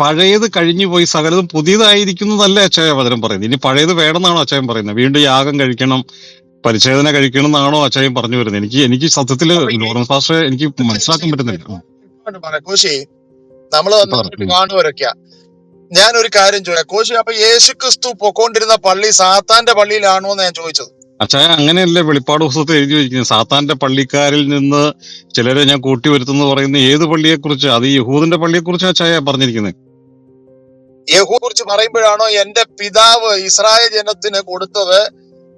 പഴയത് കഴിഞ്ഞു പോയി സകലതും പുതിയതായിരിക്കുന്നതല്ല അച്ചായ വചനം പറയുന്നത്? ഇനി പഴയത് വേണമെന്നാണോ അച്ചായൻ പറയുന്നത്? വീണ്ടും യാഗം കഴിക്കണം പരിച്ഛേദന കഴിക്കണം എന്നാണോ അച്ചായൻ പറഞ്ഞു വരുന്നത്? എനിക്ക് എനിക്ക് സത്യത്തിൽ ലോറൻസ് പാസ്റ്റർ എനിക്ക് മനസ്സിലാക്കാൻ പറ്റുന്നില്ല. കോശി നമ്മൾ കാണുവരൊക്കെയാ. ഞാൻ ഒരു കാര്യം ചോദിക്കാം. കോശി അപ്പൊ യേശു ക്രിസ്തു പൊക്കോണ്ടിരുന്ന പള്ളി സാത്താന്റെ പള്ളിയിലാണോ എന്ന് ഞാൻ ചോദിച്ചത്. അച്ചായ അങ്ങനെയല്ലേ വെളിപ്പാട് പുസ്തകത്തെ എഴുതി വെച്ചിരിക്കുന്നത്? സാത്താന്റെ പള്ളിക്കാരിൽ നിന്ന് ചിലരെ ഞാൻ കൂട്ടി വരുത്തുന്നു പറയുന്ന ഏത് പള്ളിയെ കുറിച്ച് അത് ഈ യഹൂദിന്റെ പള്ളിയെ കുറിച്ച് അച്ചായ പറഞ്ഞിരിക്കുന്നത്. യഹൂ കുറിച്ച് പറയുമ്പോഴാണോ എന്റെ പിതാവ് ഇസ്രായേൽ ജനത്തിന് കൊടുത്തത്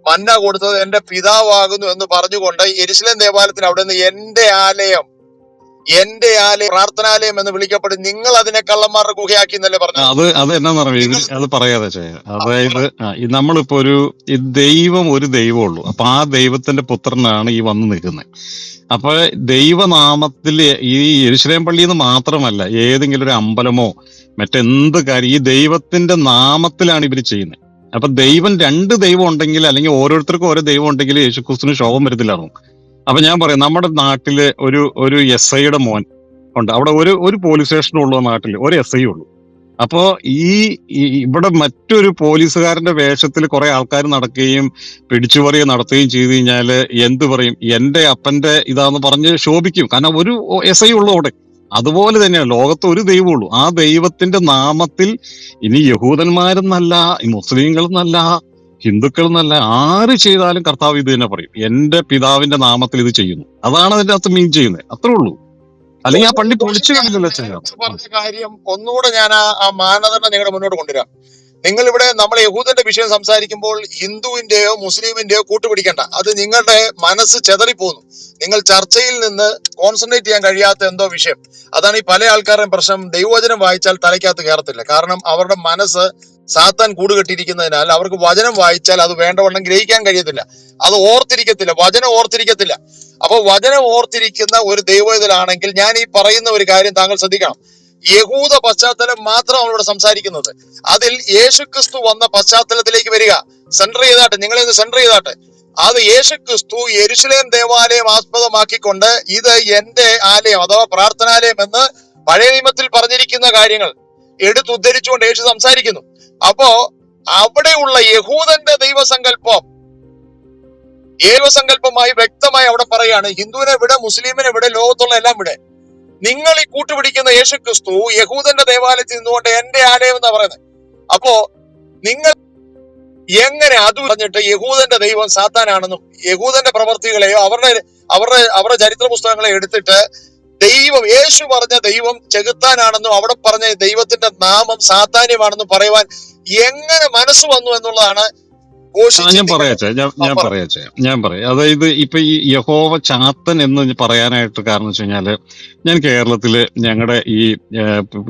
മന്ന കൊടുത്തത് എന്റെ പിതാവാകുന്നു എന്ന് പറഞ്ഞുകൊണ്ട് എരിശിലേം ദേവാലയത്തിന് അവിടെ നിന്ന് എന്റെ ആലയം എന്റെ ആലയം പ്രാർത്ഥനാലയം എന്ന് വിളിക്കപ്പെടും. നിങ്ങൾ അതിനെ കള്ളന്മാരുടെ ഗുഹയാക്കി എന്നല്ലേ പറഞ്ഞു പറഞ്ഞത് അത് അത് എന്നാ ഇത് അത് പറയാതെ ചേ അതായത് ആ, ഈ നമ്മളിപ്പോ ഒരു ഈ ദൈവം ഒരു ദൈവമുള്ളൂ അപ്പൊ ആ ദൈവത്തിന്റെ പുത്രനാണ് ഈ വന്ന് നിൽക്കുന്നത്. അപ്പൊ ദൈവനാമത്തിൽ ഈ യെരുശലേം പള്ളിയിൽ നിന്ന് മാത്രമല്ല ഏതെങ്കിലും ഒരു അമ്പലമോ മറ്റെന്ത് കാര്യം ഈ ദൈവത്തിന്റെ നാമത്തിലാണ് ഇവർ ചെയ്യുന്നത്. അപ്പൊ ദൈവം രണ്ട് ദൈവം ഉണ്ടെങ്കിൽ അല്ലെങ്കിൽ ഓരോരുത്തർക്കും ഓരോ ദൈവം ഉണ്ടെങ്കിൽ യേശുക്രിസ്തുവിന് ശോഭം വരത്തില്ലായിരുന്നു. അപ്പൊ ഞാൻ പറയും നമ്മുടെ നാട്ടിൽ ഒരു ഒരു എസ് ഐയുടെ മോൻ ഉണ്ട്. അവിടെ ഒരു ഒരു പോലീസ് സ്റ്റേഷനും ഉള്ളൂ നാട്ടിൽ ഒരു എസ് ഐ ഉള്ളൂ. അപ്പോ ഈ ഇവിടെ മറ്റൊരു പോലീസുകാരന്റെ വേഷത്തിൽ കുറെ ആൾക്കാർ നടക്കുകയും പിടിച്ചുപറിയും നടത്തുകയും ചെയ്തു കഴിഞ്ഞാൽ എന്ത് പറയും? എന്റെ അപ്പന്റെ ഇതാന്ന് പറഞ്ഞ് ശോഭിക്കും. കാരണം ഒരു എസ് ഐ ഉള്ളൂ അവിടെ. അതുപോലെ തന്നെയാണ് ലോകത്ത് ഒരു ദൈവമുള്ളൂ ആ ദൈവത്തിന്റെ നാമത്തിൽ ഇനി യഹൂദന്മാരെന്നല്ല ഈ മുസ്ലിങ്ങളെന്നല്ല ഹിന്ദുക്കളെന്നല്ല ആര് ചെയ്താലും കർത്താവ് ഇത് തന്നെ പറയും. എന്റെ പിതാവിന്റെ നാമത്തിൽ ഇത് ചെയ്യുന്നു. അതാണ് അതിന്റെ അകത്ത് മീൻ ചെയ്യുന്നത്. അത്രേ ഉള്ളൂ. അല്ലെങ്കിൽ ആ പള്ളി പൊളിച്ചു കണ്ടില്ലല്ലോ പറഞ്ഞ കാര്യം ഒന്നുകൂടെ ഞാൻ ആ ആ മാനദണ്ഡം നിങ്ങളുടെ മുന്നോട്ട് കൊണ്ടുവരാം. നിങ്ങൾ ഇവിടെ നമ്മൾ യഹൂദന്റെ വിഷയം സംസാരിക്കുമ്പോൾ ഹിന്ദുവിന്റെയോ മുസ്ലിമിന്റെയോ കൂട്ടുപിടിക്കണ്ട. അത് നിങ്ങളുടെ മനസ്സ് ചെതറിപ്പോകുന്നു. നിങ്ങൾ ചർച്ചയിൽ നിന്ന് കോൺസെൻട്രേറ്റ് ചെയ്യാൻ കഴിയാത്ത എന്തോ വിഷയം. അതാണ് ഈ പല ആൾക്കാരുടെയും പ്രശ്നം. ദൈവവചനം വായിച്ചാൽ തലയ്ക്കകത്ത് കയറത്തില്ല. കാരണം അവരുടെ മനസ്സ് സാത്താൻ കൂടുകെട്ടിയിരിക്കുന്നതിനാൽ അവർക്ക് വചനം വായിച്ചാൽ അത് വേണ്ടവണ്ണം ഗ്രഹിക്കാൻ കഴിയത്തില്ല. അത് ഓർത്തിരിക്കത്തില്ല. വചനം ഓർത്തിരിക്കത്തില്ല. അപ്പൊ വചനം ഓർത്തിരിക്കുന്ന ഒരു ദൈവത്തിലാണെങ്കിൽ ഞാൻ ഈ പറയുന്ന ഒരു കാര്യം താങ്കൾ ശ്രദ്ധിക്കണം. യഹൂദ പശ്ചാത്തലം മാത്രം അവരോട് സംസാരിക്കുന്നത്. അതിൽ യേശുക്രിസ്തു വന്ന പശ്ചാത്തലത്തിലേക്ക് വരിക. സെന്റർ ചെയ്താട്ടെ. നിങ്ങളെ ഒന്ന് സെന്റർ ചെയ്താട്ടെ. അത് യേശുക്രിസ്തു യെരുശലേം ദേവാലയം ആസ്പദമാക്കിക്കൊണ്ട് ഇത് എന്റെ ആലയം അഥവാ പ്രാർത്ഥനാലയം എന്ന് പഴയ നിയമത്തിൽ പറഞ്ഞിരിക്കുന്ന കാര്യങ്ങൾ എടുത്തുദ്ധരിച്ചുകൊണ്ട് യേശു സംസാരിക്കുന്നു. അപ്പോ അവിടെയുള്ള യഹൂദന്റെ ദൈവസങ്കല്പം ദൈവസങ്കല്പമായി വ്യക്തമായി അവിടെ പറയാണ് ഹിന്ദുവിനെ വിടെ മുസ്ലിമിനെ വിടെ ലോകത്തുള്ള എല്ലാം വിടെ. നിങ്ങൾ ഈ കൂട്ടുപിടിക്കുന്ന യേശു ക്രിസ്തു യഹൂദന്റെ ദേവാലയത്തിൽ നിന്നുകൊണ്ട് എന്റെ ആലയം എന്നാ പറയുന്നത്. അപ്പോ നിങ്ങൾ എങ്ങനെ അത് പറഞ്ഞിട്ട് യഹൂദന്റെ ദൈവം സാത്താനാണെന്നും യഹൂദന്റെ പ്രവർത്തികളെയോ അവരുടെ അവരുടെ അവരുടെ ചരിത്ര പുസ്തകങ്ങളെ എടുത്തിട്ട് ദൈവം യേശു പറഞ്ഞ ദൈവം ചെകുത്താനാണെന്നും അവിടെ പറഞ്ഞ ദൈവത്തിന്റെ നാമം സാത്താന്യമാണെന്നും പറയുവാൻ എങ്ങനെ മനസ്സ് വന്നു എന്നുള്ളതാണ് ഞാൻ. പറയാച്ചേ ഞാൻ. പറയാച്ചേ ഞാൻ പറയാം. അതായത് ഇപ്പൊ ഈ യഹോവ ചാത്തൻ എന്ന് പറയാനായിട്ട് കാരണം വെച്ച് കഴിഞ്ഞാൽ ഞാൻ കേരളത്തിൽ ഞങ്ങളുടെ ഈ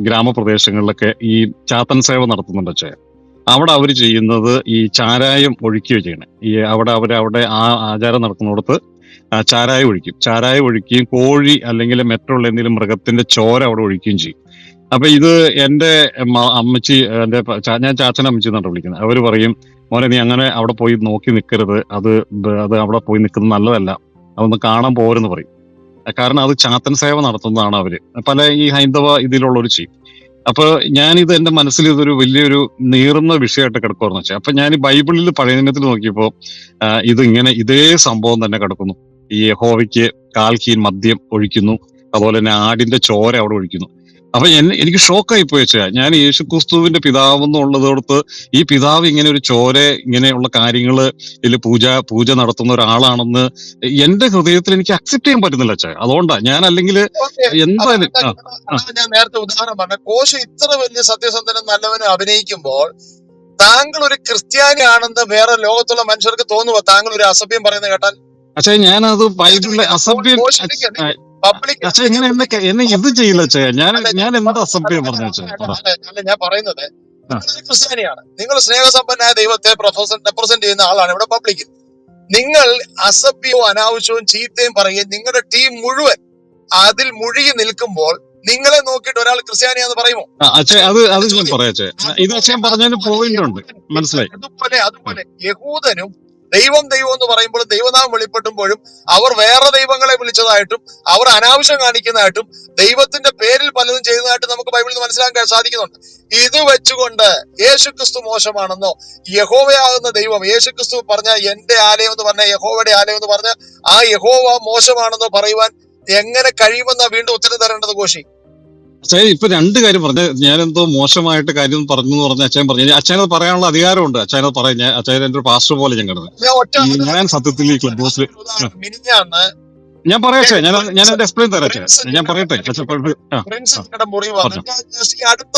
ഗ്രാമപ്രദേശങ്ങളിലൊക്കെ ഈ ചാത്തൻ സേവ നടത്തുന്നുണ്ട് അച്ഛേ. അവിടെ അവർ ചെയ്യുന്നത് ഈ ചാരായം ഒഴിക്കുകയോ ചെയ്യണേ ഈ അവിടെ അവർ അവിടെ ആ ആചാരം നടക്കുന്നിടത്ത് ചാരായം ഒഴിക്കും. ചാരായം ഒഴിക്കുകയും കോഴി അല്ലെങ്കിൽ മറ്റുള്ള എന്തെങ്കിലും മൃഗത്തിന്റെ ചോര അവിടെ ഒഴിക്കുകയും ചെയ്യും. അപ്പൊ ഇത് എന്റെ അമ്മച്ചി എന്റെ ഞാൻ ചാച്ചൻ അമ്മച്ചി എന്നാണ് വിളിക്കുന്നത്. അവർ പറയും മോനെ നീ അങ്ങനെ അവിടെ പോയി നോക്കി നിൽക്കരുത് അത് അത് അവിടെ പോയി നിൽക്കുന്നത് നല്ലതല്ല. അതൊന്ന് കാണാൻ പോരെന്ന് പറയും. കാരണം അത് ചാത്തൻ സേവ നടത്തുന്നതാണ് അവർ. പല ഈ ഹൈന്ദവ ഇതിലുള്ള ഇതിലുള്ളവർ ചെയ്യും. അപ്പൊ ഞാനിത് എന്റെ മനസ്സിൽ ഇതൊരു വലിയൊരു നീറുന്ന വിഷയമായിട്ട് കിടക്കുമെന്ന് വെച്ചാൽ അപ്പൊ ഞാൻ ബൈബിളിൽ പഴയ നിയമത്തിൽ നോക്കിയപ്പോ ഇതിങ്ങനെ ഇത് ഇങ്ങനെ ഇതേ സംഭവം തന്നെ കിടക്കുന്നു. ഈ യഹോവയ്ക്ക് കാൽക്കീൻ മദ്യം ഒഴിക്കുന്നു. അതുപോലെ തന്നെ ആടിന്റെ ചോര അവിടെ ഒഴിക്കുന്നു. അപ്പൊ എനിക്ക് ഷോക്കായി പോയച്ചാ ഞാൻ യേശുക്രിസ്തുവിന്റെ പിതാവ് എന്നുള്ളതോടത്ത് ഈ പിതാവ് ഇങ്ങനെ ഒരു ചോര ഇങ്ങനെയുള്ള കാര്യങ്ങൾ ഇതിൽ പൂജ പൂജ നടത്തുന്ന ഒരാളാണെന്ന് എന്റെ ഹൃദയത്തിൽ എനിക്ക് അക്സെപ്റ്റ് ചെയ്യാൻ പറ്റുന്നില്ല അച്ഛാ. അതുകൊണ്ടാ ഞാൻ അല്ലെങ്കിൽ. എന്തായാലും ഞാൻ നേരത്തെ ഉദാഹരണം പറഞ്ഞ കോശ ഇത്ര വലിയ സത്യസന്ധനും നല്ലവനും അഭിനയിക്കുമ്പോൾ താങ്കൾ ഒരു ക്രിസ്ത്യാനി ആണെന്ന് വേറെ ലോകത്തുള്ള മനുഷ്യർക്ക് തോന്നുമോ താങ്കൾ ഒരു അസഭ്യം പറയുന്നത് കേട്ടാൽ അച്ഛാ ഞാനത് ബൈബിളിലെ അസഭ്യം പക്ഷെ എങ്ങനെ എന്നെ എന്നെ ഇത് ചെയ്യില്ല അച്ഛാ? ഞാൻ ഞാൻ എന്താ അസഭ്യം പറഞ്ഞു അല്ല ഞാൻ പറയുന്നത്. ക്രിസ്ത്യാനിയാണ്. നിങ്ങൾ സ്നേഹസമ്പന്നായ ദൈവത്തെ റെപ്രസെന്റ് ചെയ്യുന്ന ആളാണ് ഇവിടെ പബ്ലിക് നിങ്ങൾ അസഭ്യവും അനാവശ്യവും ചീത്തയും പറയുകയും നിങ്ങളുടെ ടീം മുഴുവൻ അതിൽ മുഴുകി നിൽക്കുമ്പോൾ നിങ്ങളെ നോക്കിയിട്ട് ഒരാൾ ക്രിസ്ത്യാനിയാന്ന് പറയുമോ? അത് അത് ഞാൻ പറയാം ഇത് അച്ഛൻ പറഞ്ഞതിന് പോയിന്റ് ഉണ്ട്. മനസ്സിലായി? അതുപോലെ അതുപോലെ യഹൂദനും ദൈവം ദൈവം എന്ന് പറയുമ്പോൾ ദൈവനാമം വെളിപ്പെട്ടുമ്പോഴും അവർ വേറെ ദൈവങ്ങളെ വിളിച്ചതായിട്ടും അവർ അനാവശ്യം കാണിക്കുന്നതായിട്ടും ദൈവത്തിന്റെ പേരിൽ പലതും ചെയ്യുന്നതായിട്ടും നമുക്ക് ബൈബിളിൽ നിന്ന് മനസ്സിലാക്കാൻ സാധിക്കുന്നുണ്ട്. ഇത് വെച്ചുകൊണ്ട് യേശുക്രിസ്തു മോശമാണെന്നോ യഹോവയാകുന്ന ദൈവം യേശുക്രിസ്തു പറഞ്ഞ എന്റെ ആലയം എന്ന് പറഞ്ഞ യഹോവയുടെ ആലയം എന്ന് പറഞ്ഞ ആ യഹോവ മോശമാണെന്നോ പറയുവാൻ എങ്ങനെ കഴിയുമെന്നാ വീണ്ടും ഉത്തരം തരേണ്ടത് കോശി? അച്ഛൻ ഇപ്പൊ രണ്ട് കാര്യം പറഞ്ഞു ഞാനെന്തോ മോശമായിട്ട് കാര്യം പറഞ്ഞു എന്ന് പറഞ്ഞ അച്ഛൻ പറഞ്ഞു. അച്ഛനത് പറയാനുള്ള അധികാരമുണ്ട്. അച്ഛനത് പറയാൻ ഞാൻ അച്ഛൻ എന്റെ ഒരു പാസ്റ്റർ പോലെ ഞാൻ കിടന്നു. ഞാൻ സത്യത്തിൽ ഈ ക്ലബ് ഹൗസിൽ ഞാൻ പറയട്ടെ. ഞാൻ ഞാൻ എന്റെ എക്സ്പ്ലെയിൻ തരാം അച്ഛൻ. ഞാൻ പറയട്ടെ. മുറി വന്നിട്ട് അടുത്ത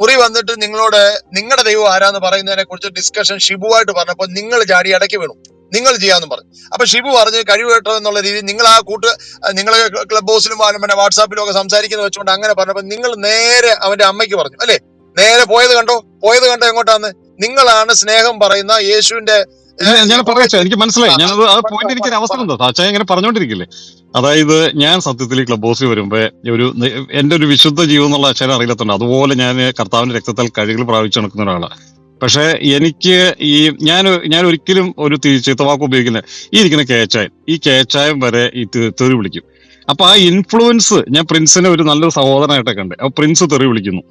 മുറി വന്നിട്ട് നിങ്ങളോട് നിങ്ങളുടെ ദൈവം ആരാന്ന് പറയുന്നതിനെ കുറിച്ച് ഡിസ്കഷൻ ഷിബുവായിട്ട് പറഞ്ഞപ്പോൾ നിങ്ങൾ ചാടി അടക്കി വീണു. നിങ്ങൾ ചെയ്യാന്ന് പറഞ്ഞു. അപ്പൊ ഷിബു പറഞ്ഞ് കഴിവ് കേട്ടോ എന്നുള്ള രീതിയിൽ നിങ്ങൾ ആ കൂട്ട് നിങ്ങൾ ക്ലബ് ഹൗസിലും പിന്നെ വാട്സാപ്പിലും ഒക്കെ സംസാരിക്കുന്നത് വെച്ചുകൊണ്ട് അങ്ങനെ പറഞ്ഞപ്പോ നിങ്ങൾ നേരെ അവന്റെ അമ്മയ്ക്ക് പറഞ്ഞു അല്ലേ? നേരെ പോയത് കണ്ടോ? പോയത് കണ്ടോ എങ്ങോട്ടാന്ന്? നിങ്ങളാണ് സ്നേഹം പറയുന്ന യേശുവിന്റെ ഞാൻ- ഞാൻ പറയട്ടെ എനിക്ക് മനസ്സിലായി. ഞാനത് ആ പോയിന്റ് എനിക്ക് ഒരു അവസരം എന്താ അച്ഛൻ ഇങ്ങനെ പറഞ്ഞോണ്ടിരിക്കില്ലേ? അതായത് ഞാൻ സത്യത്തിൽ ക്ലബ് ഹൗസിൽ വരുമ്പോ ഒരു എന്റെ ഒരു വിശുദ്ധ ജീവൻ എന്നുള്ള അച്ഛനെ അറിയില്ലത്തുണ്ട് അതുപോലെ ഞാൻ കർത്താവിന്റെ രക്തത്താൽ കഴുകിൽ പ്രാപിച്ചു നടക്കുന്ന ഒരാളാണ് പക്ഷെ എനിക്ക് ഈ ഞാൻ ഞാൻ ഒരിക്കലും ഒരു ചീത്ത വാക്ക് ഉപയോഗിക്കില്ല. ഈ ഇരിക്കുന്ന കേച്ചായൻ ഈ കേച്ചായം വരെ ഈ തെറി വിളിക്കും. അപ്പൊ ആ ഇൻഫ്ലുവൻസ് ഞാൻ പ്രിൻസിനെ ഒരു നല്ലൊരു സഹോദരനായിട്ടൊക്കെ ഉണ്ട് അപ്പൊ പ്രിൻസ് തെറി വിളിക്കുന്നു.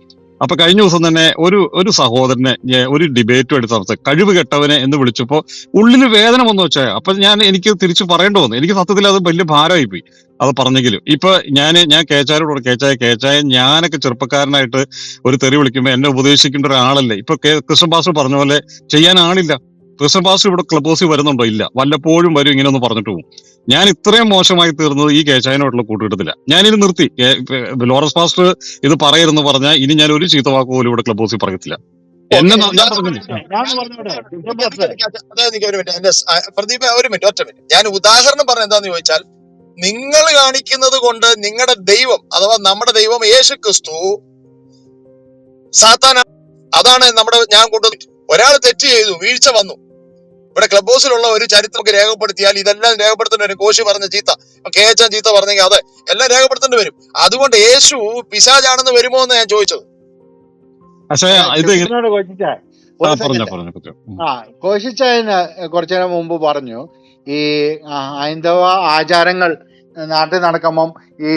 അപ്പൊ കഴിഞ്ഞ ദിവസം തന്നെ ഒരു ഒരു സഹോദരനെ ഒരു ഡിബേറ്റും എടുത്ത് നടത്തി കഴിവ് കെട്ടവനെ എന്ന് വിളിച്ചപ്പോൾ ഉള്ളിൽ വേദന വന്നു വെച്ചാൽ അപ്പൊ ഞാൻ എനിക്ക് തിരിച്ചു പറയേണ്ടി വന്നു. എനിക്ക് സത്യത്തിൽ അത് വലിയ ഭാരമായി പോയി. അത് പറഞ്ഞെങ്കിലും. ഇപ്പൊ ഞാൻ ഞാൻ കേച്ചാരോട് കേച്ചായ കേച്ചായ ഞാനൊക്കെ ചെറുപ്പക്കാരനായിട്ട് ഒരു തെറി വിളിക്കുമ്പോൾ എന്നെ ഉപദേശിക്കേണ്ട ഒരാളല്ലേ? ഇപ്പൊ കൃഷ്ണഭാസ് പറഞ്ഞ പോലെ ചെയ്യാൻ ആളില്ല. കൃഷ്ണൻ പാസ്റ്റർ ഇവിടെ ക്ലബ് ഹൗസിൽ വരുന്നുണ്ടോ? ഇല്ല. വല്ലപ്പോഴും വരും ഇങ്ങനെ ഒന്ന് പറഞ്ഞിട്ട് പോകും ഞാൻ ഇത്രയും മോശമായി തീർന്നത് ഈ കേച്ചായനോടുള്ള കൂട്ടുകിട്ടത്തില്ല ഞാനിത് നിർത്തി. ലോറസ് ലോറൻസ് പാസ്റ്റർ ഇത് പറയരുന്ന് പറഞ്ഞാൽ ഇനി ഞാൻ ഒരു ചീത്ത വാക്ക് പോലും ഇവിടെ ക്ലബ് ഹൗസിൽ പറയത്തില്ല. എന്നെ പ്രദീപ് ഒരു മിനിറ്റ്. ഒറ്റ മിനിറ്റ്. ഞാൻ ഉദാഹരണം പറഞ്ഞ എന്താന്ന് ചോദിച്ചാൽ നിങ്ങൾ കാണിക്കുന്നത് കൊണ്ട് നിങ്ങളുടെ ദൈവം അഥവാ നമ്മുടെ ദൈവം യേശു ക്രിസ്തു സാത്താന അതാണ് നമ്മുടെ ഞാൻ കൊണ്ടു ഒരാൾ തെറ്റ് ചെയ്തു വീഴ്ച വന്നു. ഇവിടെ ക്ലബ് ഹൗസിലുള്ള ഒരു ചരിത്രം ഒക്കെ രേഖപ്പെടുത്തിയാൽ ഇതെല്ലാം രേഖപ്പെടുത്തേണ്ടി വരും കോശി പറഞ്ഞ ചീത്ത. കെ കേച്ചാൻ ചീത്ത പറഞ്ഞെങ്കിൽ അതെ എല്ലാം രേഖപ്പെടുത്തേണ്ടി വരും. അതുകൊണ്ട് യേശു പിശാജാണെന്ന് വരുമോ എന്ന് ഞാൻ ചോദിച്ചത്. ആ, കോശിച്ചായന് കുറച്ചു നേരം മുമ്പ് പറഞ്ഞു ഈ ഹൈന്ദവ ആചാരങ്ങൾ നാട്ടിൽ നടക്കുമ്പം ഈ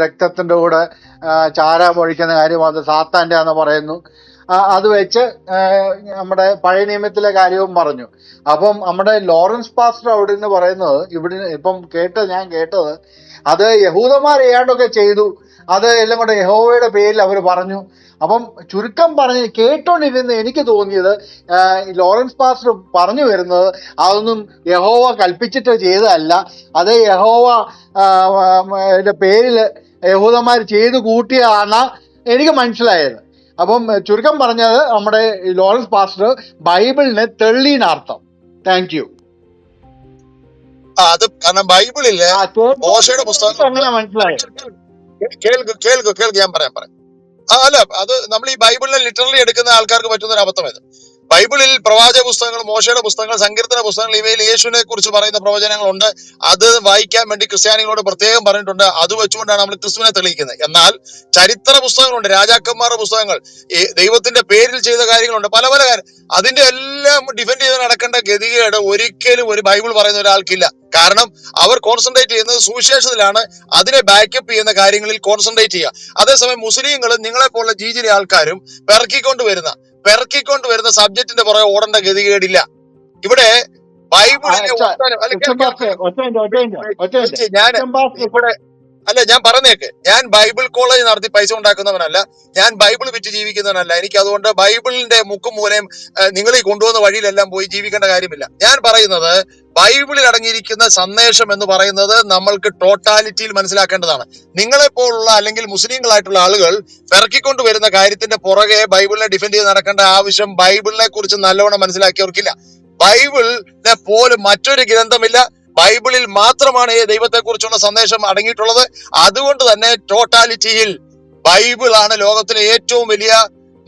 രക്തത്തിന്റെ കൂടെ ചാര പൊഴിക്കുന്ന കാര്യം അത് സാത്താന്റെ ആന്ന് പറയുന്നു. അത് വെച്ച് നമ്മുടെ പഴയ നിയമത്തിലെ കാര്യവും പറഞ്ഞു. അപ്പം നമ്മുടെ ലോറൻസ് പാസ്റ്റർ അവിടെ നിന്ന് പറയുന്നത് ഇവിടെ ഇപ്പം കേട്ടത് ഞാൻ കേട്ടത് അത് യഹൂദന്മാർ ഏതാണ്ടൊക്കെ ചെയ്തു. അത് എല്ലാം കൂടെ യഹോവയുടെ പേരിൽ അവർ പറഞ്ഞു. അപ്പം ചുരുക്കം പറഞ്ഞ് കേട്ടോണ്ടിരുന്ന് എനിക്ക് തോന്നിയത് ലോറൻസ് പാസ്റ്റർ പറഞ്ഞു വരുന്നത് അതൊന്നും യഹോവ കൽപ്പിച്ചിട്ട് ചെയ്തതല്ല. അത് യഹോവ പേരിൽ യഹൂദന്മാർ ചെയ്തു കൂട്ടിയതാണ് എനിക്ക് മനസ്സിലായത്. അപ്പം ചുരുക്കം പറഞ്ഞത് നമ്മുടെ ലോറൻസ് പാസ്റ്റർ ബൈബിളിനെ തെള്ളീനർത്ഥം. Thank you. അത് കാരണം ബൈബിളിൽ മോശയുടെ പുസ്തകം അങ്ങനെ മനസ്സിലായത് കേൾക്കു കേൾക്കു കേൾക്കു ഞാൻ പറയാം പറയാം. ആ അല്ല അത് നമ്മൾ ഈ ബൈബിളിനെ ലിറ്ററലി എടുക്കുന്ന ആൾക്കാർക്ക് പറ്റുന്ന ഒരു അബദ്ധം ഇത്. ബൈബിളിൽ പ്രവാചക പുസ്തകങ്ങൾ മോശയുടെ പുസ്തകങ്ങൾ സങ്കീർത്തന പുസ്തകങ്ങൾ ഇവയിൽ യേശുവിനെ കുറിച്ച് പറയുന്ന പ്രവചനങ്ങളുണ്ട്. അത് വായിക്കാൻ വേണ്ടി ക്രിസ്ത്യാനികളോട് പ്രത്യേകം പറഞ്ഞിട്ടുണ്ട്. അത് വെച്ചുകൊണ്ടാണ് നമ്മൾ ക്രിസ്തുവിനെ തെളിയിക്കുന്നത്. എന്നാൽ ചരിത്ര പുസ്തകങ്ങളുണ്ട് രാജാക്കന്മാരുടെ പുസ്തകങ്ങൾ ദൈവത്തിന്റെ പേരിൽ ചെയ്ത കാര്യങ്ങളുണ്ട് പല പല കാര്യം. അതിന്റെ എല്ലാം ഡിഫെൻഡ് ചെയ്ത് നടക്കേണ്ട ഗതികേട് ഒരിക്കലും ഒരു ബൈബിൾ പറയുന്ന ഒരാൾക്കില്ല. കാരണം അവർ കോൺസെൻട്രേറ്റ് ചെയ്യുന്നത് സുവിശേഷത്തിലാണ്. അതിനെ ബാക്കപ്പ് ചെയ്യുന്ന കാര്യങ്ങളിൽ കോൺസെൻട്രേറ്റ് ചെയ്യുക. അതേസമയം മുസ്ലിങ്ങളും നിങ്ങളെ പോലുള്ള ജീജിലെ ആൾക്കാരും പിറക്കിക്കൊണ്ട് വരുന്ന പിറക്കിക്കൊണ്ട് വരുന്ന സബ്ജക്റ്റിന്റെ പുറകെ ഓടേണ്ട ഗതികേടില്ല ഇവിടെ ബൈബിളിന്റെ. ഞാൻ ഇവിടെ അല്ല ഞാൻ പറഞ്ഞേക്ക്. ഞാൻ ബൈബിൾ കോളേജ് നടത്തി പൈസ ഉണ്ടാക്കുന്നവനല്ല. ഞാൻ ബൈബിൾ വിറ്റ് ജീവിക്കുന്നവനല്ല. എനിക്ക് അതുകൊണ്ട് ബൈബിളിന്റെ മുക്കും മൂലയും നിങ്ങൾ ഈ കൊണ്ടുവന്ന വഴിയിലെല്ലാം പോയി ജീവിക്കേണ്ട കാര്യമില്ല. ഞാൻ പറയുന്നത് ബൈബിളിൽ അടങ്ങിയിരിക്കുന്ന സന്ദേശം എന്ന് പറയുന്നത് നമ്മൾക്ക് ടോട്ടാലിറ്റിയിൽ മനസ്സിലാക്കേണ്ടതാണ്. നിങ്ങളെ പോലുള്ള അല്ലെങ്കിൽ മുസ്ലിങ്ങളായിട്ടുള്ള ആളുകൾ പിറക്കിക്കൊണ്ട് വരുന്ന കാര്യത്തിന്റെ പുറകെ ബൈബിളിനെ ഡിഫെൻഡ് ചെയ്ത് നടക്കേണ്ട ആവശ്യം ബൈബിളിനെ കുറിച്ച് നല്ലവണ്ണം മനസ്സിലാക്കിയവർക്കില്ല. ബൈബിളിനെ പോലും മറ്റൊരു ഗ്രന്ഥമില്ല. ബൈബിളിൽ മാത്രമാണ് ഈ ദൈവത്തെക്കുറിച്ചുള്ള സന്ദേശം അടങ്ങിയിട്ടുള്ളത്. അതുകൊണ്ട് തന്നെ ടോട്ടാലിറ്റിയിൽ ബൈബിൾ ആണ് ലോകത്തിലെ ഏറ്റവും വലിയ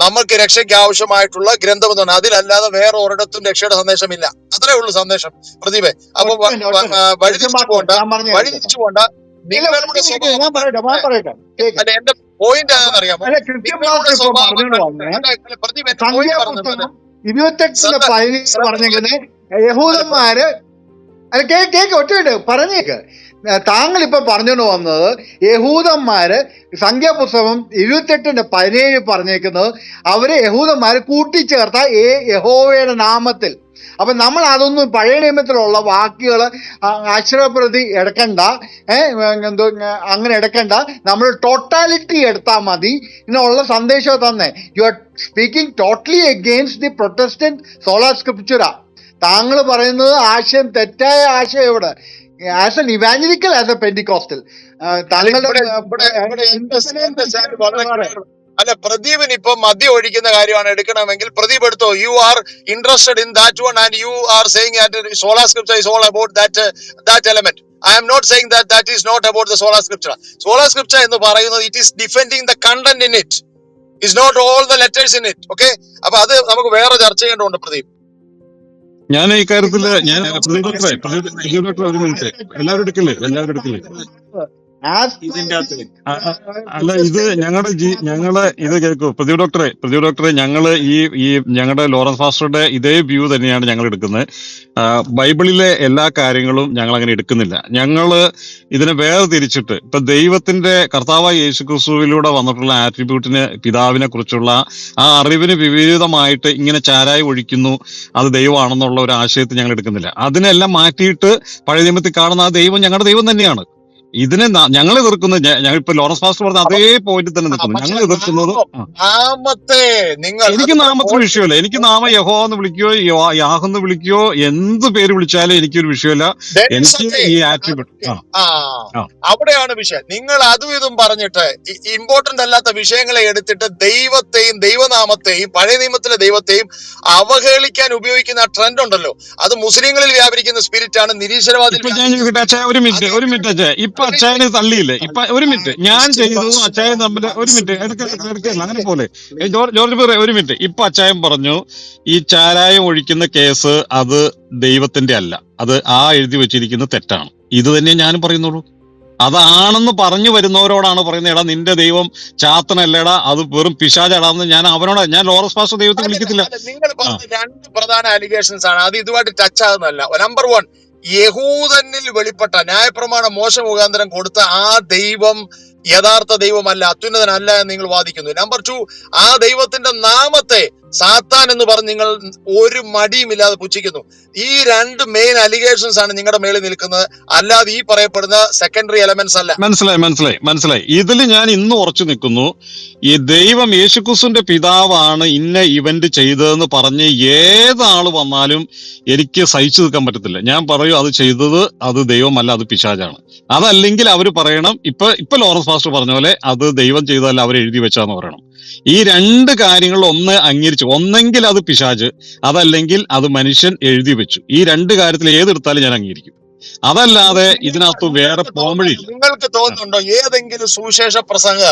നമ്മൾക്ക് രക്ഷയ്ക്ക് ആവശ്യമായിട്ടുള്ള ഗ്രന്ഥം എന്ന് പറഞ്ഞാൽ അതിലല്ലാതെ വേറെ ഒരിടത്തും രക്ഷയുടെ സന്ദേശമില്ല. അത്രേ ഉള്ളൂ സന്ദേശം. പ്രദീപേ അപ്പൊ. വഴി തിരിച്ചു പോണ്ട. വഴി തിരിച്ചു പോണ്ട. നിങ്ങളുടെ അല്ല എന്റെ പോയിന്റ് കൃത്യം നിങ്ങളുടെ സ്വഭാവം പറഞ്ഞോണ്ട് വന്നേ. അല്ല, പ്രദീപ് എന്റെ പോയിന്റ് സംഖ്യാ പറഞ്ഞത്. പുസ്തകം ഇരുപത്തെട്ടിന് ശ്രദ്ധ- പതിനേഴ് ശ്രദ്ധ- പറഞ്ഞേക്കുന്നത് യഹൂദന്മാര് അല്ല കേ കേക്ക് ഒറ്റ മിനിറ്റ് പറഞ്ഞേക്ക്. താങ്കൾ ഇപ്പൊ പറഞ്ഞുകൊണ്ട് വന്നത് യഹൂദന്മാര് സംഖ്യാപുസ്തകം ഇരുപത്തെട്ടിന്റെ പതിനേഴ് പറഞ്ഞേക്കുന്നത് അവർ യഹൂദന്മാര് കൂട്ടിച്ചേർത്ത ഏ യഹോവയുടെ നാമത്തിൽ. അപ്പൊ നമ്മൾ അതൊന്നും പഴയ നിയമത്തിലുള്ള വാക്കുകൾ അക്ഷരപ്രതി എടുക്കണ്ട. എന്തോ അങ്ങനെ എടുക്കണ്ട. നമ്മൾ ടോട്ടാലിറ്റി എടുത്താൽ മതി എന്നുള്ള സന്ദേശം തന്നെ. You are speaking totally against the Protestant sola scriptura താങ്കൾ പറയുന്നത് ആശയം തെറ്റായ ആശയം എവിടെ? As an evangelical as a Pentecostal താങ്കളുടെ അല്ല പ്രദീപിന് ഇപ്പൊ മദ്യം ഒഴിക്കുന്ന കാര്യമാണ് എടുക്കണമെങ്കിൽ പ്രദീപ് എടുത്തോ you are interested in that one and you are saying sola script is all about that that element I'm not saying that that is not about the sola script sola script എന്ന് പറയുന്നത് it is defending the content in it is not all the letters in it okay അപ്പൊ അത് നമുക്ക് വേറെ ചർച്ച ചെയ്യേണ്ടതുണ്ട് പ്രദീപ്. ഞാൻ ഈ കാര്യത്തിൽ ഞാൻ പ്രദീപ് ഡോക്ടറെ പ്രദീപ് ഡോക്ടറെ ഒരു മിനിറ്റ്. എല്ലാവരും എടുക്കില്ലേ? എല്ലാവരും എടുക്കില്ലേ? ഇതിന്റെ അകത്ത് അ- അ- അല്ല ഇത് ഞങ്ങളുടെ ജി ഞങ്ങൾ ഇത് കേൾക്കൂ പ്രതി ഡോക്ടറെ പ്രതി ഡോക്ടറെ ഞങ്ങൾ ഈ ഈ ഞങ്ങളുടെ ലോറൻസ് ഫാസ്റ്ററുടെ ഇതേ വ്യൂ തന്നെയാണ് ഞങ്ങൾ എടുക്കുന്നത്. ആ, ബൈബിളിലെ എല്ലാ കാര്യങ്ങളും ഞങ്ങൾ അങ്ങനെ എടുക്കുന്നില്ല. ഞങ്ങൾ ഇതിനെ വേറെ തിരിച്ചിട്ട് ഇപ്പൊ ദൈവത്തിന്റെ കർത്താവായ യേശു ക്രിസ്തുവിലൂടെ വന്നിട്ടുള്ള ആട്രിബ്യൂട്ടിന് പിതാവിനെ കുറിച്ചുള്ള ആ അറിവിന് വിപരീതമായിട്ട് ഇങ്ങനെ ചാരായി ഒഴിക്കുന്നു. അത് ദൈവമാണെന്നുള്ള ഒരു ആശയത്തെ ഞങ്ങൾ എടുക്കുന്നില്ല. അതിനെല്ലാം മാറ്റിയിട്ട് പഴയ നിയമത്തിൽ കാണുന്ന ആ ദൈവം ഞങ്ങളുടെ ദൈവം തന്നെയാണ്. ഇതിനെ ഞങ്ങൾ എതിർക്കുന്നത് ഞങ്ങൾ ഇപ്പൊ ലോറൻസ് പാസ്റ്റർ പറഞ്ഞ അതേ പോയിന്റ് തന്നെ നിൽക്കുന്നു. ഞങ്ങൾ എതിർക്കുന്നത് ആ. നാമത്തെ നിങ്ങൾ എനിക്ക് നാമത്തിന് വിഷയമല്ല. എനിക്ക് നാമ യഹോ എന്ന് വിളിക്കുകയോ യാഹ് എന്ന് വിളിക്കുകയോ എന്ത് പേര് വിളിച്ചാലും എനിക്കൊരു വിഷയമല്ല. എനിക്ക് ഈ ആറ്റിബ്യൂട്ട്. അവിടെയാണ് വിഷയം. നിങ്ങൾ അതും ഇതും പറഞ്ഞിട്ട് ഇമ്പോർട്ടന്റ് അല്ലാത്ത വിഷയങ്ങളെ എടുത്തിട്ട് ദൈവത്തെയും ദൈവനാമത്തെയും പഴയ നിയമത്തിലെ ദൈവത്തെയും അവഹേളിക്കാൻ ഉപയോഗിക്കുന്ന ആ ട്രെൻഡ് ഉണ്ടല്ലോ. അത് മുസ്ലിങ്ങളിൽ വ്യാപരിക്കുന്ന സ്പിരിറ്റ് ആണ്. നിരീശ്വരവാദി ഒരു മിനിറ്റ് ഒരു മിനിറ്റ് ഇപ്പൊ അച്ചായനെ തള്ളിയില്ലേ? ഇപ്പൊ ഒരു മിനിറ്റ്. ഞാൻ ചെയ്തതും അച്ചായൻ തമ്മിൽ ഒരു മിനിറ്റ്. എടുക്കല്ല അങ്ങനെ പോലെ. ജോർജ് പേരെ ഒരു മിനിറ്റ്. ഇപ്പൊ അച്ചായൻ പറഞ്ഞു ഈ ചാരായം ഒഴിക്കുന്ന കേസ് അത് ദൈവത്തിന്റെ അല്ല. അത് ആ എഴുതി വെച്ചിരിക്കുന്ന തെറ്റാണ്. ഇത് തന്നെ ഞാനും പറയുന്നുള്ളൂ. അതാണെന്ന് പറഞ്ഞു വരുന്നവരോടാണ് പറയുന്നത് എടാ നിന്റെ ദൈവം ചാത്തനല്ലേടാ അത് വെറും പിശാചടാന്ന് ഞാൻ അവനോട് ഞാൻ ലോറസ് പാസ് ദൈവത്തെ വിളിക്കത്തില്ല. നിങ്ങൾ രണ്ട് പ്രധാന അലിഗേഷൻസ് ആണ്. അത് ഇതുമായിട്ട് ടച്ച് ആകുന്നതല്ല നമ്പർ വൺ യഹൂദനിൽ വെളിപ്പെട്ട ന്യായപ്രമാണ മോശ മുഖാന്തരം കൊടുത്ത ആ ദൈവം യഥാർത്ഥ ദൈവമല്ല അത്യുന്നതനല്ല എന്ന് നിങ്ങൾ വാദിക്കുന്നു. നമ്പർ ടു ആ ദൈവത്തിന്റെ നാമത്തെ സാത്താൻ എന്ന് പറഞ്ഞ് നിങ്ങൾ ഒരു മടിയും ഇല്ലാതെ പുച്ഛിക്കുന്നു. ഈ രണ്ട് മെയിൻ അലിഗേഷൻസ് ആണ് നിങ്ങളുടെ മേളിൽ നിൽക്കുന്നത്. അല്ലാതെ ഈ പറയപ്പെടുന്ന സെക്കൻഡറി എലമെന്റ്സ് അല്ല. മനസ്സിലായി മനസ്സിലായി മനസ്സിലായി. ഇതിൽ ഞാൻ ഇന്ന് ഉറച്ചു നിൽക്കുന്നു. ഈ ദൈവം യേശുക്രിസ്തുവിന്റെ പിതാവാണ് ഇന്ന ഇവന്റ് ചെയ്തതെന്ന് പറഞ്ഞ് ഏതാൾ വന്നാലും എനിക്ക് സഹിച്ചു നിൽക്കാൻ പറ്റത്തില്ല. ഞാൻ പറയൂ അത് ചെയ്തത് അത് ദൈവമല്ല അത് പിശാചാണ്. അതല്ലെങ്കിൽ അവർ പറയണം ഇപ്പൊ ഇപ്പൊ ലോറൻസ് ഫാസ്റ്റർ പറഞ്ഞ പോലെ അത് ദൈവം ചെയ്തതല്ല അവർ എഴുതി വെച്ചാന്ന് പറയണം. ഈ രണ്ട് കാര്യങ്ങൾ ഒന്ന് അംഗീകരിച്ചു ഒന്നെങ്കിൽ അത് പിശാജ് അതല്ലെങ്കിൽ അത് മനുഷ്യൻ എഴുതി വെച്ചു. ഈ രണ്ട് കാര്യത്തിൽ ഏതെടുത്താലും ഞാൻ അംഗീകരിക്കും. അതല്ലാതെ ഇതിനകത്ത് വേറെ പോംവഴിയില്ല നിങ്ങൾക്ക് തോന്നുന്നുണ്ടോ? ഏതെങ്കിലും സുവിശേഷ പ്രസംഗ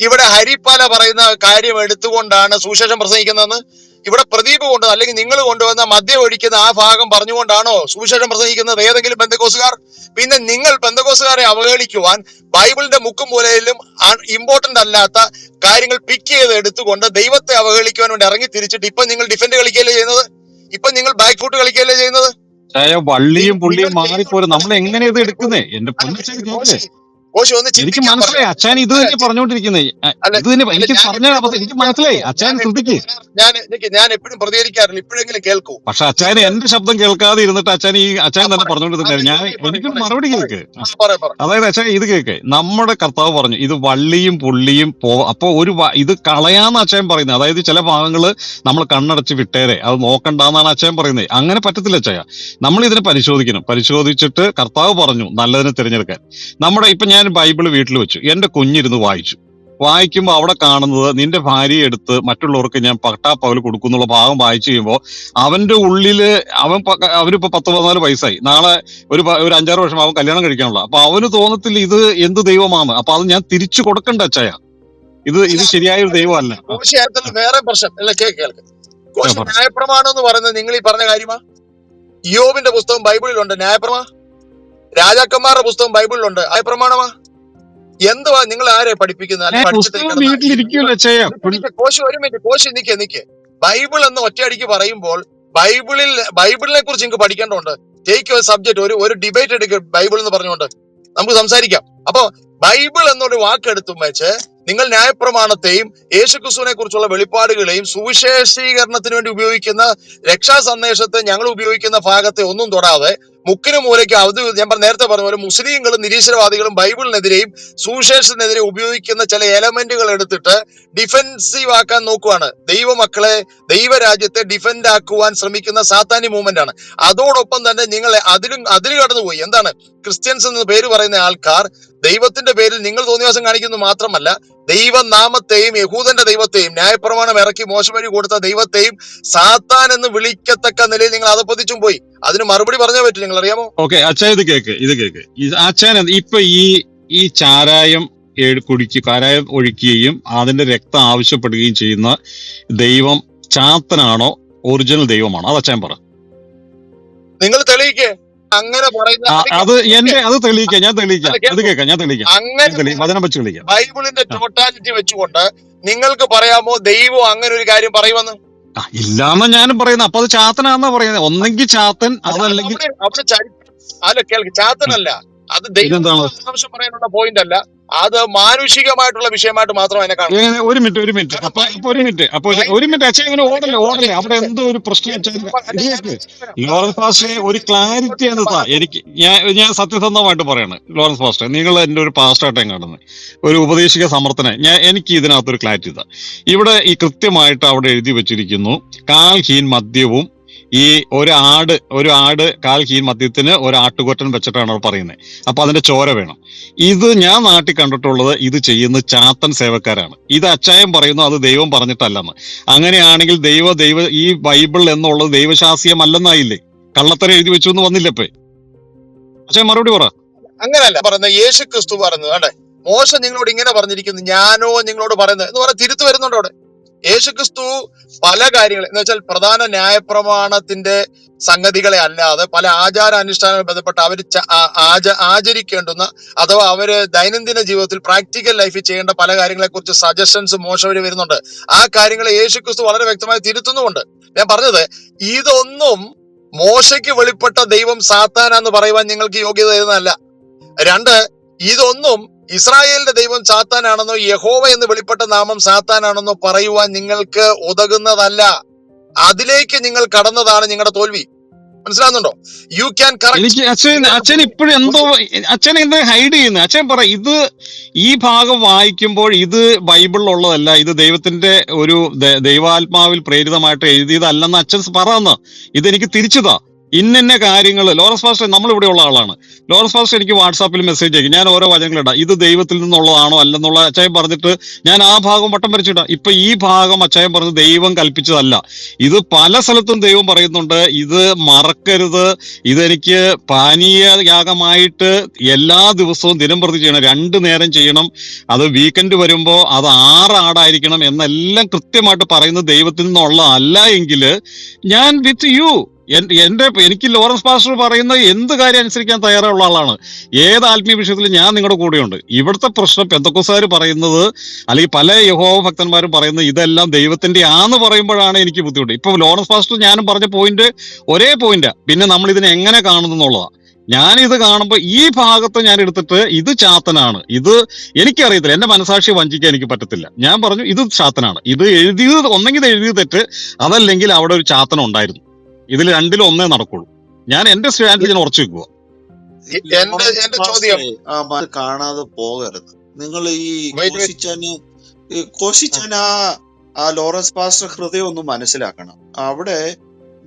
ഇവിടെ ഹരിപ്പാല പറയുന്ന കാര്യം എടുത്തുകൊണ്ടാണ് സുവിശേഷം പ്രസംഗിക്കുന്നതെന്ന് ഇവിടെ പ്രദീപ് കൊണ്ട് അല്ലെങ്കിൽ നിങ്ങൾ കൊണ്ടുവന്ന മദ്യം ഒഴിക്കുന്ന ആ ഭാഗം പറഞ്ഞുകൊണ്ടാണോ സുവിശേഷം പ്രസംഗിക്കുന്നത്? ഏതെങ്കിലും ബന്ധകോസുകാർ പിന്നെ നിങ്ങൾ ബന്ധകോസുകാരെ അവഹേളിക്കുവാൻ ബൈബിളിന്റെ മുക്കും മൂലയിലും ഇമ്പോർട്ടന്റ് അല്ലാത്ത കാര്യങ്ങൾ പിക്ക് ചെയ്ത് എടുത്തുകൊണ്ട് ദൈവത്തെ അവഹേളിക്കുവാൻ വേണ്ടി ഇറങ്ങി തിരിച്ചിട്ട് ഇപ്പൊ നിങ്ങൾ ഡിഫൻഡ് കളിക്കുകയല്ലേ ചെയ്യുന്നത്? ഇപ്പൊ നിങ്ങൾ ബാക്ക് ഫുട്ട് കളിക്കുകയല്ലേ ചെയ്യുന്നത്? ചായ വള്ളിയും പുള്ളിയും മാറിപ്പോരും. നമ്മൾ എങ്ങനെ ഇത് എടുക്കുന്നേ? എന്റെ കോശി കോശി ഒന്ന് എനിക്ക് ചിന്തിക്കാൻ മനസ്സിലായി അച്ഛൻ ഇത് തന്നെ പറഞ്ഞുകൊണ്ടിരിക്കുന്നത്. അല്ല, ഇത് തന്നെ എനിക്ക് ഞാൻ- പറഞ്ഞ എനിക്ക് മനസ്സിലായി. അച്ഛൻ ശ്രദ്ധിക്ക്. ഞാൻ എനിക്ക് ഞാൻ എപ്പോഴും പ്രതികരിക്കാറില്ല. ഇപ്പോഴെങ്കിലും കേൾക്കൂ. പക്ഷെ അച്ഛൻ എന്റെ ശബ്ദം കേൾക്കാതെ ഇരുന്നിട്ട് അച്ഛൻ ഈ അച്ഛൻ തന്നെ പറഞ്ഞുകൊണ്ടിരുന്നത് ഞാൻ എനിക്കൊരു മറുപടി കേൾക്ക്. ആ, പറ പറ അതായത് അച്ഛൻ ഇത് കേക്ക് നമ്മുടെ കർത്താവ് പറഞ്ഞു ഇത് വള്ളിയും പുള്ളിയും പോ അപ്പൊ ഒരു വ- ഇത് കളയാന്ന് അച്ഛൻ പറയുന്നത്. അതായത് ചില ഭാഗങ്ങൾ നമ്മൾ കണ്ണടച്ച് വിട്ടേരെ. അത് നോക്കണ്ടെന്നാണ് അച്ഛൻ പറയുന്നത്. അങ്ങനെ പറ്റത്തില്ല അച്ഛയ നമ്മൾ ഇതിനെ പരിശോധിക്കണം. പരിശോധിച്ചിട്ട് കർത്താവ് പറഞ്ഞു നല്ലതിനെ തിരഞ്ഞെടുക്കാൻ. നമ്മുടെ ഇപ്പൊ ഞാൻ ബൈബിൾ വീട്ടിൽ വെച്ചു. എന്റെ കുഞ്ഞിരുന്ന് വായിച്ചു. വായിക്കുമ്പോൾ അവിടെ കാണുന്നത് നിന്റെ ഭാര്യയെ എടുത്ത് മറ്റുള്ളവർക്ക് ഞാൻ പട്ടാപ്പകൽ കൊടുക്കുന്നുള്ള ഭാഗം വായിച്ചു കഴിയുമ്പോൾ അവന്റെ ഉള്ളിൽ അവൻ അവനിപ്പോ പത്ത് പതിനാല് വയസ്സായി. നാളെ ഒരു ഒരു അഞ്ചാറ് വർഷം അവൻ കല്യാണം കഴിക്കാനുള്ള. അപ്പൊ അവന് തോന്നത്തില്ല ഇത് എന്ത് ദൈവമാണ് അപ്പൊ അത് ഞാൻ തിരിച്ചു കൊടുക്കണ്ട അച്ഛയ ഇത് ഇത് ശരിയായ ഒരു ദൈവമല്ല. വേറെ പ്രശ്നം. ന്യായപ്രമാണം എന്ന് പറയുന്നത് നിങ്ങൾ ഈ പറഞ്ഞ കാര്യമാ? യോബിന്റെ പുസ്തകം ബൈബിളിലുണ്ട്. ന്യായപ്രമാ? രാജാക്കന്മാരുടെ പുസ്തകം ബൈബിളിലുണ്ട്. ന്യായപ്രമാണമാ എന്തുവാ നിങ്ങൾ ആരെ പഠിപ്പിക്കുന്നത്? കോശി ഒരു മിനിറ്റ്. കോശി നിക്ക് നിക്ക്. ബൈബിൾ എന്ന് ഒറ്റയടിക്ക് പറയുമ്പോൾ ബൈബിളിൽ ബൈബിളിനെ കുറിച്ച് നിങ്ങൾക്ക് പഠിക്കേണ്ടതുണ്ട്. ടേക്ക് ഒരു സബ്ജക്ട് ഒരു ഒരു ഡിബേറ്റ് എടുക്കുക ബൈബിൾ എന്ന് പറഞ്ഞുകൊണ്ട്. നമുക്ക് സംസാരിക്കാം. അപ്പൊ ബൈബിൾ എന്നൊരു വാക്കെടുത്തും വെച്ച് നിങ്ങൾ ന്യായപ്രമാണത്തെയും യേശുക്രിസ്തുവിനെ കുറിച്ചുള്ള വെളിപ്പാടുകളെയും സുവിശേഷീകരണത്തിന് വേണ്ടി ഉപയോഗിക്കുന്ന രക്ഷാ സന്ദേശത്തെ ഞങ്ങൾ ഉപയോഗിക്കുന്ന ഭാഗത്തെ ഒന്നും തൊടാതെ മുക്കിന് മൂലയ്ക്ക് അവധി ഞാൻ നേരത്തെ പറഞ്ഞ പോലെ മുസ്ലിങ്ങളും നിരീശ്വരവാദികളും ബൈബിളിനെതിരെയും സുവിശേഷത്തിനെതിരെ ഉപയോഗിക്കുന്ന ചില എലമെന്റുകൾ എടുത്തിട്ട് ഡിഫെൻസീവ് ആക്കാൻ നോക്കുവാണ്. ദൈവമക്കളെ ദൈവരാജ്യത്തെ ഡിഫെൻഡ് ആക്കുവാൻ ശ്രമിക്കുന്ന സാത്താനി മൂവ്മെന്റ് ആണ്. അതോടൊപ്പം തന്നെ നിങ്ങൾ അതിലും അതിൽ കടന്നുപോയി. എന്താണ്? ക്രിസ്ത്യൻസ് എന്ന് പേര് പറയുന്ന ആൾക്കാർ ദൈവത്തിന്റെ പേരിൽ നിങ്ങൾ തോന്നിവാസം കാണിക്കുന്നു മാത്രമല്ല ദൈവനാമത്തെയും യഹൂദന്റെ ദൈവത്തെയും ന്യായപ്രമാണം ഇറക്കി മോശം വഴി കൊടുത്ത ദൈവത്തെയും സാത്താൻ എന്ന് വിളിക്കത്തക്ക നിലയിൽ നിങ്ങൾ അതപ്പതിച്ചും പോയി. അതിന് മറുപടി പറഞ്ഞേ പറ്റും നിങ്ങൾ അറിയാമോ ഓക്കെ അച്ഛാ ഇത് കേക്ക് ഇത് കേക്ക്. അച്ഛാൻ ഇപ്പൊ ഈ ഈ ചാരായം കുടിക്കുക ചാരായം ഒഴിക്കുകയും അതിന്റെ രക്തം ആവശ്യപ്പെടുകയും ചെയ്യുന്ന ദൈവം ചാത്തനാണോ? ഒറിജിനൽ ദൈവമാണോ? അത് അച്ഛൻ പറ. നിങ്ങൾ തെളിയിക്കേ. അങ്ങനെ പറയുന്ന അത് എന്റെ അത് തെളിയിക്കാം ഞാൻ തെളിയിക്കാം അത് കേൾക്കാം ഞാൻ തെളിയിക്കാം. അങ്ങനെ തെളി- വചനം വെച്ച് തെളിയിക്കാം. ബൈബിളിന്റെ ടോട്ടാലിറ്റി വെച്ചുകൊണ്ട് നിങ്ങൾക്ക് പറയാമോ ദൈവം അങ്ങനെ ഒരു കാര്യം പറയുമെന്ന്? ഇല്ലാന്ന് ഞാൻ ഞാനും പറയുന്നത് അപ്പൊ അത് ചാത്തനാന്നാ പറയുന്നത്. ഒന്നെങ്കിൽ ചാത്തൻ അതല്ലെങ്കിൽ അവിടെ അല്ല കേൾക്ക് ചാത്തനല്ല. അത് ദൈവം പറയാനുള്ള പോയിന്റ് അല്ല. അത് മാനുഷികമായിട്ടുള്ള വിഷയമായിട്ട് മാത്രം അതിനെ കാണും. ഒരു മിനിറ്റ് ഒരു മിനിറ്റ്. അപ്പൊ ഇപ്പൊ ഒരു മിനിറ്റ്. അപ്പൊ ഒരു- മിനിറ്റ്. അച്ഛൻ ഇങ്ങനെ ഓടല്ലേ ഓടല്ലേ? അവിടെ എന്തോ ഒരു പ്രശ്നം ലോറൻസ് പാസ്റ്ററെ ഒരു ക്ലാരിറ്റി എന്ന് താ എനിക്ക് ഞാൻ ഞാൻ സത്യസന്ധമായിട്ട് പറയാണ് ലോറൻസ് പാസ്റ്റർ നിങ്ങൾ എന്റെ ഒരു പാസ്റ്റായിട്ട് കാണുന്നത്. ഒരു ഉപദേശിക സമർത്ഥന ഞാൻ എനിക്ക് ഇതിനകത്തൊരു ക്ലാരിറ്റി ഇതാ ഇവിടെ ഈ കൃത്യമായിട്ട് അവിടെ എഴുതി വെച്ചിരിക്കുന്നു കാൽഹീൻ മദ്യവും ഈ ഒരു ആട് ഒരു ആട് കാൽ ഹീൻ മദ്യത്തിന് ഒരു ആട്ടുകൊറ്റൻ വെച്ചിട്ടാണ് അവർ പറയുന്നത് അപ്പൊ അതിന്റെ ചോര വേണം. ഇത് ഞാൻ നാട്ടിൽ കണ്ടിട്ടുള്ളത് ഇത് ചെയ്യുന്ന ചാത്തൻ സേവക്കാരാണ്. ഇത് അച്ചായം പറയുന്നു അത് ദൈവം പറഞ്ഞിട്ടല്ലെന്ന്. അങ്ങനെയാണെങ്കിൽ ദൈവ ദൈവ ഈ ബൈബിൾ എന്നുള്ളത് ദൈവശാസ്ത്രീയമല്ലെന്നായില്ലേ? കള്ളത്തരം എഴുതി വെച്ചു എന്ന് വന്നില്ല അച്ഛൻ മറുപടി പറ. അങ്ങനല്ല പറയുന്നത് യേശു ക്രിസ്തു പറയുന്നത്. അല്ലേ മോശം നിങ്ങളോട് ഇങ്ങനെ പറഞ്ഞിരിക്കുന്നു ഞാനോ നിങ്ങളോട് പറയുന്നത് എന്ന് പറഞ്ഞാൽ തിരുത്തു വരുന്നുണ്ട് അവിടെ. യേശു ക്രിസ്തു പല കാര്യങ്ങൾ എന്ന് വെച്ചാൽ പ്രധാന ന്യായപ്രമാണത്തിന്റെ സംഗതികളെ അല്ലാതെ പല ആചാര അനുഷ്ഠാനങ്ങൾ ബന്ധപ്പെട്ട് അവർ ആച ആചരിക്കേണ്ടുന്ന അഥവാ അവർ ദൈനംദിന ജീവിതത്തിൽ പ്രാക്ടിക്കൽ ലൈഫിൽ ചെയ്യേണ്ട പല കാര്യങ്ങളെ കുറിച്ച് സജഷൻസ് മോശം വഴി വരുന്നുണ്ട്. ആ കാര്യങ്ങളെ യേശു ക്രിസ്തു വളരെ വ്യക്തമായി തിരുത്തുന്നുമുണ്ട്. ഞാൻ പറഞ്ഞത് ഇതൊന്നും മോശയ്ക്ക് വെളിപ്പെട്ട ദൈവം സാത്താനാന്ന് പറയുവാൻ നിങ്ങൾക്ക് യോഗ്യത തരുന്നതല്ല. രണ്ട് ഇതൊന്നും ഇസ്രായേലിന്റെ ദൈവം സാത്താനാണെന്നോ യഹോവ എന്ന് വെളിപ്പെട്ട നാമം സാത്താനാണെന്നോ പറയുവാൻ നിങ്ങൾക്ക് ഉതകുന്നതല്ല. അതിലേക്ക് നിങ്ങൾ കടന്നതാണ് നിങ്ങളുടെ തോൽവി. മനസ്സിലാകുന്നുണ്ടോ യു ക്യാൻ എനിക്ക് അച്ഛൻ അച്ഛൻ ഇപ്പോഴും എന്തോ അച്ഛൻ എന്താ ഹൈഡ് ചെയ്യുന്നത് അച്ഛൻ പറ ഇത് ഈ ഭാഗം വായിക്കുമ്പോൾ ഇത് ബൈബിളിലുള്ളതല്ല ഇത് ദൈവത്തിന്റെ ഒരു ദൈവാത്മാവിൽ പ്രേരിതമായിട്ട് എഴുതിയതല്ലെന്ന് അച്ഛൻ പറയുന്ന ഇതെനിക്ക് തിരിച്ചതാ ഇന്നിന്ന കാര്യങ്ങൾ ലോറസ് ഫാസ്റ്റർ നമ്മളിവിടെ ഉള്ള ആളാണ്. ലോറസ് ഫാസ്റ്റർ എനിക്ക് വാട്സാപ്പിൽ മെസ്സേജ് അയക്കും. ഞാൻ ഓരോ വചനങ്ങൾ ഇടാം. ഇത് ദൈവത്തിൽ നിന്നുള്ളതാണോ അല്ലെന്നുള്ള അച്ചായം പറഞ്ഞിട്ട് ഞാൻ ആ ഭാഗം വട്ടം വരച്ചിടാം. ഇപ്പൊ ഈ ഭാഗം അച്ചായം പറഞ്ഞ് ദൈവം കൽപ്പിച്ചതല്ല. ഇത് പല സ്ഥലത്തും ദൈവം പറയുന്നുണ്ട്. ഇത് മറക്കരുത്. ഇതെനിക്ക് പാനീയ യാഗമായിട്ട് എല്ലാ ദിവസവും ദിനം പ്രതി ചെയ്യണം. രണ്ട് നേരം ചെയ്യണം. അത് വീക്കെൻഡ് വരുമ്പോ അത് ആറ് ആടായിരിക്കണം എന്നെല്ലാം കൃത്യമായിട്ട് പറയുന്നത് ദൈവത്തിൽ നിന്നുള്ള അല്ല എങ്കിൽ ഞാൻ വിത്ത് യു എന്റെ എനിക്ക് ലോറൻസ് പാസ്റ്റർ പറയുന്ന എന്ത് കാര്യം അനുസരിക്കാൻ തയ്യാറുള്ള ആളാണ്. ഏത് ആത്മീയ വിഷയത്തിലും ഞാൻ നിങ്ങളുടെ കൂടെയുണ്ട്. ഇവിടുത്തെ പ്രശ്നം പെന്തക്കോസുകാർ പറയുന്നത് അല്ലെങ്കിൽ പല യഹോവ ഭക്തന്മാരും പറയുന്നത് ഇതെല്ലാം ദൈവത്തിന്റെ ആന്ന് പറയുമ്പോഴാണ് എനിക്ക് ബുദ്ധിമുട്ട്. ഇപ്പൊ ലോറൻസ് പാസ്റ്റർ ഞാനും പറഞ്ഞ പോയിന്റ് ഒരേ പോയിന്റാ പിന്നെ നമ്മൾ ഇതിനെ എങ്ങനെ കാണുന്നു എന്നുള്ളതാ. ഇത് കാണുമ്പോൾ ഈ ഭാഗത്ത് ഞാൻ എടുത്തിട്ട് ഇത് ചാത്തനാണ്. ഇത് എനിക്കറിയത്തില്ല. എന്റെ മനസാക്ഷി വഞ്ചിക്കാൻ എനിക്ക് പറ്റത്തില്ല. ഞാൻ പറഞ്ഞു ഇത് ചാത്തനാണ്. ഇത് എഴുതിയത് ഒന്നെങ്കിൽ എഴുതിയത് തെറ്റ്. അതല്ലെങ്കിൽ അവിടെ ഒരു ചാത്തനം ഉണ്ടായിരുന്നു. ഇതിൽ രണ്ടിലും ഒന്നേ നടക്കുള്ളൂ. ഞാൻ എന്റെ സ്ട്രാറ്റജി ഞാൻ ഉറച്ചു വെക്കുക എന്റെ എന്റെ ചോദ്യം. ആ മ- കാണാതെ പോകരുത്. നിങ്ങൾ ഈ. കോശിച്ചാന് കോശിച്ചാൻ ആ ആ ലോറൻസ് പാസ്റ്റർ ഹൃദയം ഒന്ന് മനസ്സിലാക്കണം. അവിടെ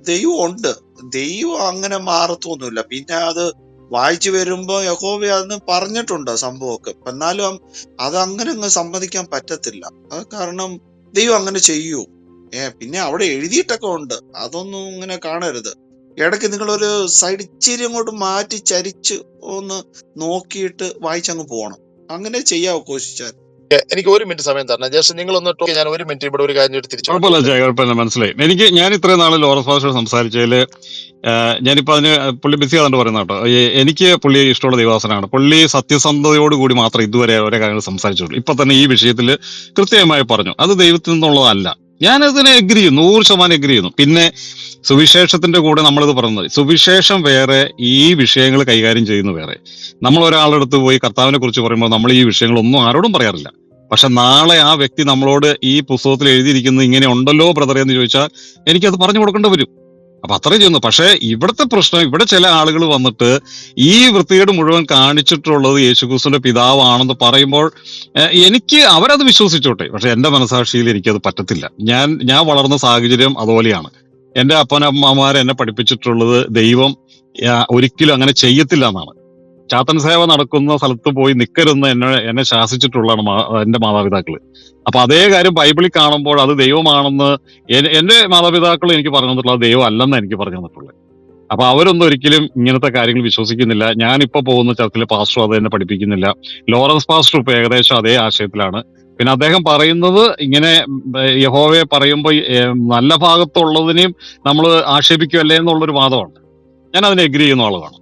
ദൈവം ഉണ്ട്. ദൈവം അങ്ങനെ മാറത്തൊന്നുമില്ല. പിന്നെ അത് വായിച്ചു വരുമ്പോ യഹോവ അന്ന് പറഞ്ഞിട്ടുണ്ട് സംഭവമൊക്കെ. എന്നാലും അത് അങ്ങനെ അങ്ങ് സമ്മതിക്കാൻ പറ്റത്തില്ല. അത് കാരണം ദൈവം അങ്ങനെ ചെയ്യൂ. ഏ പിന്നെ അവിടെ എഴുതിയിട്ടൊക്കെ ഉണ്ട്. അതൊന്നും ഇങ്ങനെ കാണരുത്. ഇടയ്ക്ക് നിങ്ങളൊരു സൈഡ് ഇച്ചിരി അങ്ങോട്ട് മാറ്റി ചരിച്ച് ഒന്ന് നോക്കിയിട്ട് വായിച്ചങ്ങ് പോകണം അങ്ങനെ ചെയ്യാവോ കോശിച്ചാൽ എനിക്ക് ഒരു മിനിറ്റ് സമയം തരണം. ജസ്റ്റ് നിങ്ങൾ ഒന്ന് ടോക്ക് ഞാൻ ഒരു മിനിറ്റ് ഇവിടെ ഒരു കാര്യം തിരിച്ചു കുഴപ്പമില്ല മനസ്സിലായി. എനിക്ക് ഞാൻ ഇത്രയും നാൾ ലോറൻസ് ഫാസ്റ്റർ സംസാരിച്ചതിൽ ഞാനിപ്പോൾ അതിന് പുള്ളി ബിസി ആണെന്ന് പറയുന്ന കേട്ടോ. എനിക്ക് പുള്ളി ഇഷ്ടമുള്ള ദൈവാസനാണ് പുള്ളി സത്യസന്ധതയോട് കൂടി മാത്രം ഇതുവരെ ഓരോ കാര്യങ്ങൾ സംസാരിച്ചുള്ളൂ ഇപ്പൊ തന്നെ ഈ വിഷയത്തിൽ കൃത്യമായി പറഞ്ഞു. അത് ദൈവത്തിൽ നിന്നുള്ളതല്ല. ഞാൻ അതിനെ എഗ്രി ചെയ്യുന്നു നൂറ് ശതമാനം എഗ്രി ചെയ്യുന്നു. പിന്നെ സുവിശേഷത്തിന്റെ കൂടെ നമ്മളിത് പറഞ്ഞത് സുവിശേഷം വേറെ ഈ വിഷയങ്ങൾ കൈകാര്യം ചെയ്യുന്ന വേറെ. നമ്മൾ ഒരാളുടെ അടുത്ത് പോയി കർത്താവിനെ കുറിച്ച് പറയുമ്പോൾ നമ്മൾ ഈ വിഷയങ്ങളൊന്നും ആരോടും പറയാറില്ല. പക്ഷെ നാളെ ആ വ്യക്തി നമ്മളോട് ഈ പുസ്തകത്തിൽ എഴുതിയിരിക്കുന്നത് ഇങ്ങനെ ഉണ്ടല്ലോ ബ്രദറെ എന്ന് ചോദിച്ചാൽ എനിക്കത് പറഞ്ഞു കൊടുക്കേണ്ടി വരും. അപ്പൊ അത്രയും ചെയ്യുന്നു. പക്ഷേ ഇവിടുത്തെ പ്രശ്നം ഇവിടെ ചില ആളുകൾ വന്നിട്ട് ഈ വൃത്തികേട് മുഴുവൻ കാണിച്ചിട്ടുള്ളത് യേശുക്രിസ്തുവിന്റെ പിതാവാണെന്ന് പറയുമ്പോൾ എനിക്ക് അവരത് വിശ്വസിച്ചോട്ടെ. പക്ഷെ എന്റെ മനസാക്ഷിയിൽ എനിക്കത് പറ്റത്തില്ല. ഞാൻ ഞാൻ വളർന്ന സാഹചര്യം അതുപോലെയാണ്. എന്റെ അപ്പനമ്മമാർ എന്നെ പഠിപ്പിച്ചിട്ടുള്ളത് ദൈവം ഒരിക്കലും അങ്ങനെ ചെയ്യത്തില്ല എന്നാണ്. ചാത്തൻ സേവ നടക്കുന്ന സ്ഥലത്ത് പോയി നിൽക്കരുതെന്ന് എന്നെ എന്നെ ശാസിച്ചിട്ടുള്ളതാണ് എന്റെ മാതാപിതാക്കൾ അപ്പൊ അതേ കാര്യം ബൈബിളിൽ കാണുമ്പോൾ അത് ദൈവമാണെന്ന് എന്റെ മാതാപിതാക്കൾ എനിക്ക് പറഞ്ഞു തന്നിട്ടുള്ളത് ദൈവം അല്ലെന്ന് എനിക്ക് പറഞ്ഞു തന്നിട്ടുള്ളത്. അപ്പൊ അവരൊന്നും ഒരിക്കലും ഇങ്ങനത്തെ കാര്യങ്ങൾ വിശ്വസിക്കുന്നില്ല. ഞാൻ ഇപ്പൊ പോകുന്ന ചർച്ചിലെ പാസ്റ്റർ അത് എന്നെ പഠിപ്പിക്കുന്നില്ല. ലോറൻസ് പാസ്റ്റർ ഇപ്പൊ ഏകദേശം അതേ ആശയത്തിലാണ്. പിന്നെ അദ്ദേഹം പറയുന്നത് ഇങ്ങനെ യഹോവയെ പറയുമ്പോൾ നല്ല ഭാഗത്തുള്ളതിനെയും നമ്മൾ ആക്ഷേപിക്കുമല്ലേ എന്നുള്ളൊരു വാദമാണ്. ഞാൻ അതിനെ എഗ്രി ചെയ്യുന്ന ആളാണ്.